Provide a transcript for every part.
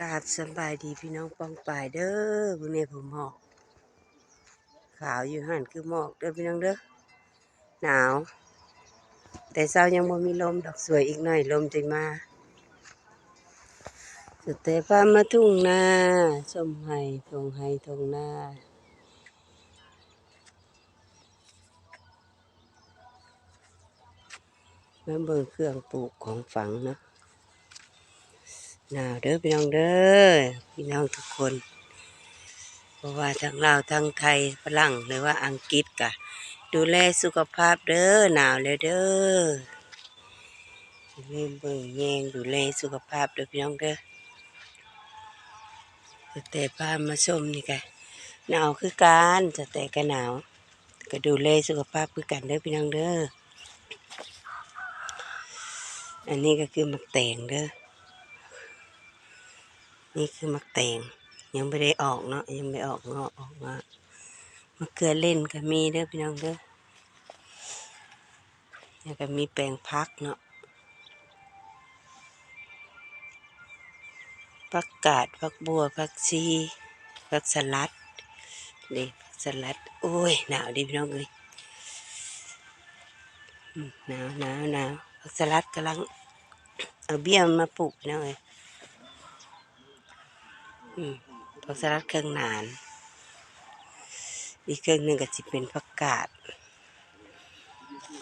กราบสบายดีพี่น้องปองป่ายเด้อวกนี้ผมหมอก ขาวอยู่หันคือหมอกเด้อพี่น้องเด้อหนาว แต่เช้ายังบ่มีลมดอกสวยอีกหน่อยลมจะมา สุดแต่พามาทุ่งนาชมไห้ทงไห้ทงนามาเบิ่งเครื่องปลูกของฝังนะ หนาวเด้อพี่น้องเด้อพี่น้องทุกคนเพราะว่าทั้งลาวทั้งไทยฝรั่งหรือว่าอังกฤษกะ ดูแลสุขภาพเด้อหนาวเลยเด้ออย่าลืมเบิ่งแยงดูแลสุขภาพเด้อพี่น้องเด้อแต่พามาชมนี่กะหนาวคือกันจะแต่ก็หนาว ก็ดูแลสุขภาพคือกันเด้อพี่น้องเด้ออันนี้ก็คือมักแตงเด้อ นี่คือมักแตงยังไม่ได้ออกเนาะยังไม่ออกเงาะออกมามะเขือเล่นก็มีเด้อพี่น้องเด้อแล้วก็มีแปลงพักเนาะผักกาดผักบัวผักชีผักสลัดนี่ผักสลัดโอ้ยหนาวดิพี่น้องเอ้ยหนาวหนาวหนาวผักสลัดกำลังเอาเบี้ยมาปลูกพี่น้องเอ้ย ผักสลัดเครื่องหนาน อีกเครื่องหนึ่งก็จะเป็นผักกาด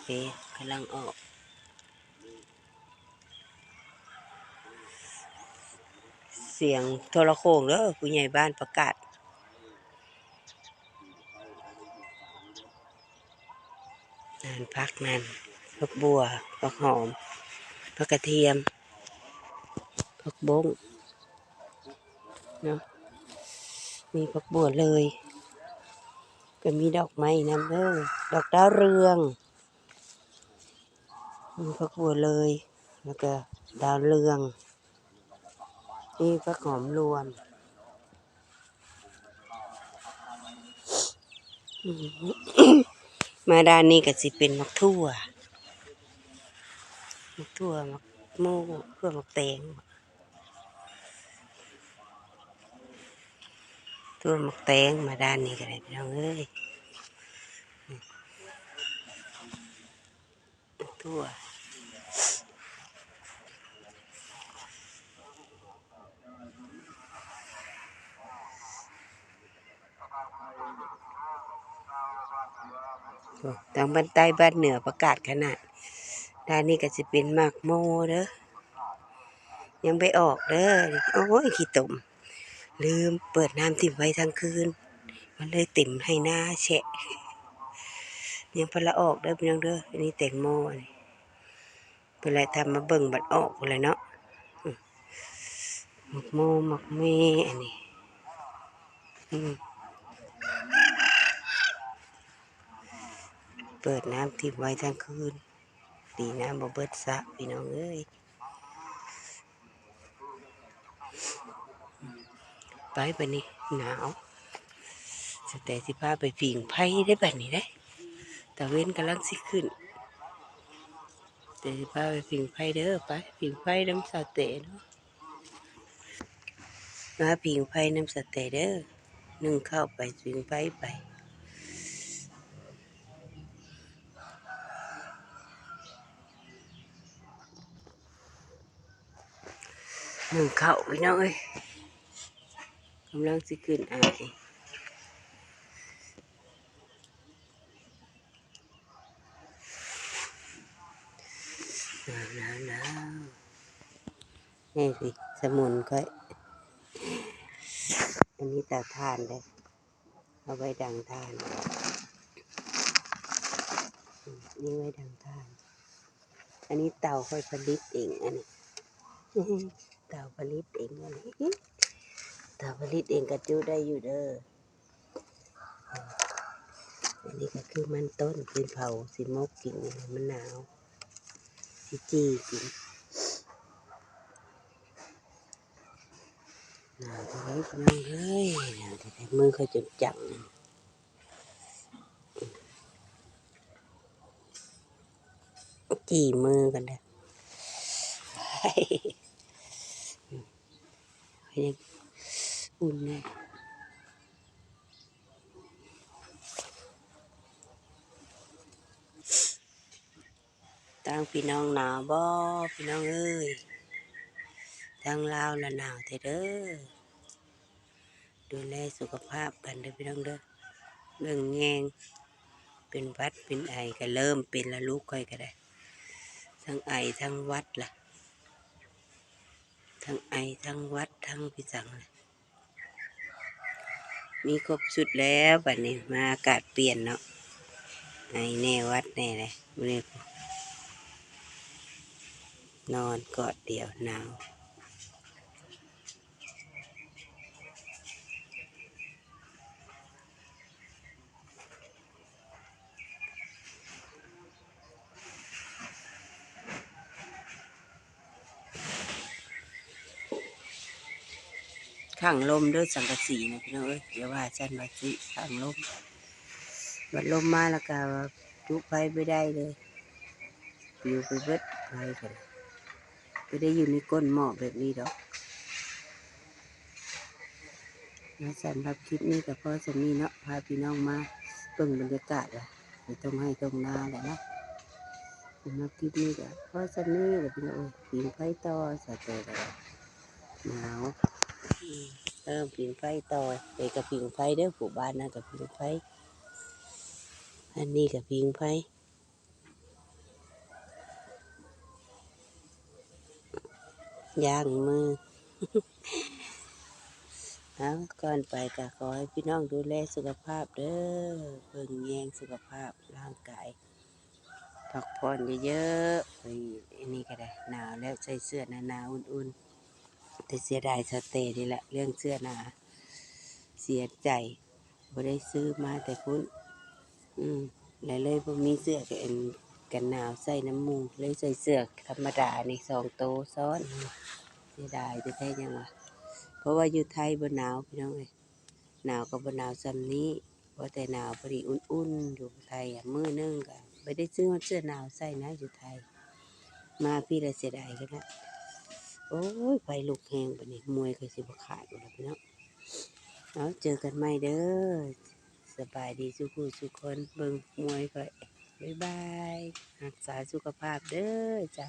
เอ๊ะกำลังออกเสียงโทรโขงเด้อผู้ใหญ่บ้านประกาศ นานพักนานพักบัวพักหอมพักกระเทียมพักบง เนาะมีพักบัวเลย ก็มีดอกไม้นำเด้อดอกดาวเรือง มีพักบัวเลย แล้วก็ดาวเรือง นี่พักหอมรวมมาด้านนี้ก็สิเป็นมักทั่วมักทั่วมักโม่เพื่อมักแตง ทั่วมักแตงมาด้านนี้ก็ได้พี่น้องเอ้ยมักทั่วทางบ้านใต้บ้านเหนือประกาศขนาดด้านนี้ก็จะเป็นหมากโมเด้อยังไปออกเด้อโอ้ยขี้ตุ่ม ลืมเปิดน้ำติ่มไว้ทั้งคืน มันเลยติ่มให้หน้าแฉะยังพละออกเด้อพี่น้องเด้ออันนี้แตงโมอันนี้เป็นไรทำมาเบิ่งบัดออกเลยเนาะหมักโมหมักเมอันนี้เปิดน้ำติ่มไว้ทั้งคืน ดีน้ำบ่เบิดสะพี่น้องเอ้ย ไปบัดนี้หนาวสแต่สิพาไปผิงไผ่ได้บัดนี้ได้ตะเว้นกำลังสิขึ้น แต่สิพาไปผิงไผ่เด้อไปผิงไผ่น้ำสาเตเนาะมาผิงไผ่น้ำสาเตเด้อนึ่งเข้าวไปผิงไผ่ไปนึ่งเข้าพี่น้องเอ้ย กำลังสิขึ้นอายหนาวหนาวหนาวนี่สิสมุนก็อันนี้ตาถ่านเลยเอาไว้ดังถ่าน นี่ไว้ดังถ่าน อันนี้เต่าค่อยผลิตเองอันนี้เต่าผลิตเองอันนี้ ตาผลิตเองก็จุได้อยู่เด้ออันนี้ก็คือมันต้นสิเผาสิมกกินมันหนาวสิจีกินหนาวท่าไรพี่น้องเฮ้ยหนาวแต่แต่มือเขาจนจังจีมือกันเด้อ อุ่นแน่ตั้งพี่น้องหนาวบ่พี่น้องเอ้ยทางลาวละหนาวเถอะเด้อดูแลสุขภาพกันเด้อพี่น้องเด้อเรื่องแงงเป็นวัดเป็นไอก็เริ่มเป็นละลูกค่อยก็ได้ ทั้งไอทั้งวัดล่ะทั้งไอทั้งวัดทั้งพิสังเลย มีครบสุดแล้วบัดนี้มาอากาศเปลี่ยนเนาะไอแน่วัดแน่เลยมันนอนกอดเดียวหนาว ข้างลมด้วยสังกะสีนะพี่น้องเอ้ยเดี๋ยวว่าฉันว่าสิข้างลมบัดลมมาแล้วก็จุไฟไม่ได้เลยอยู่ไปเบิดไฟกันไม่ได้อยู่ในก้นหม้อแบบนี้ดอกนะสำหรับคลิปนี้กับพ่อสมีเนาะพาพี่น้องมาเบิ่งบรรยากาศละไปตรงให้ตรงนาแหละนะสำหรับคลิปนี้กับพ่อสมีกับพี่น้องเอ้ยปีนไฟต่อสะเตอแล้วหนาว เริ่มผิงไฟต่อไปกับผิงไฟเด้อผู้บ้านนะกับผิงไฟ อันนี้กับผิงไฟย่างมือเอาก่อนไปก็ขอให้พี่น้องดูแลสุขภาพเด้อเบิ่งแยงสุขภาพร่างกายพักผ่อนเยอะๆอันนี้ก็ได้หนาวแล้วใส่เสื้อหนาๆอุ่นๆ แต่เสียดายสเตย์นี่แหละเรื่องเสื้อหนา เสียใจบ่ได้ซื้อมาแต่พุ่นอืมแล้วเลยบ่มีเสื้อกันกันหนาวใส่น้ำมูกเลยใส่เสื้อธรรมดาในสองโตซ้อนเสียดายจะแท้ยังวะเพราะว่าอยู่ไทยบ่หนาวพี่น้องเอ้ยหนาวก็บ่หนาวซ้ำนี้เพราะแต่หนาวพอดีอุ่นๆอยู่ไทยอะมือนึงก็ไม่ได้ซื้อเสื้อหนาวใส่นะอยู่ไทย มาพี่ละเสียดายกันนะ โอ้ยไปลุกแหงบัดนี้มวยก็สิบขาดอยู่แล้วพี่น้องเอาเจอกันใหม่เด้อสบายดีสุขุสุขคนเบิ่งมวยก็บ๊ายบายรักษาสุขภาพเด้อจ้ะ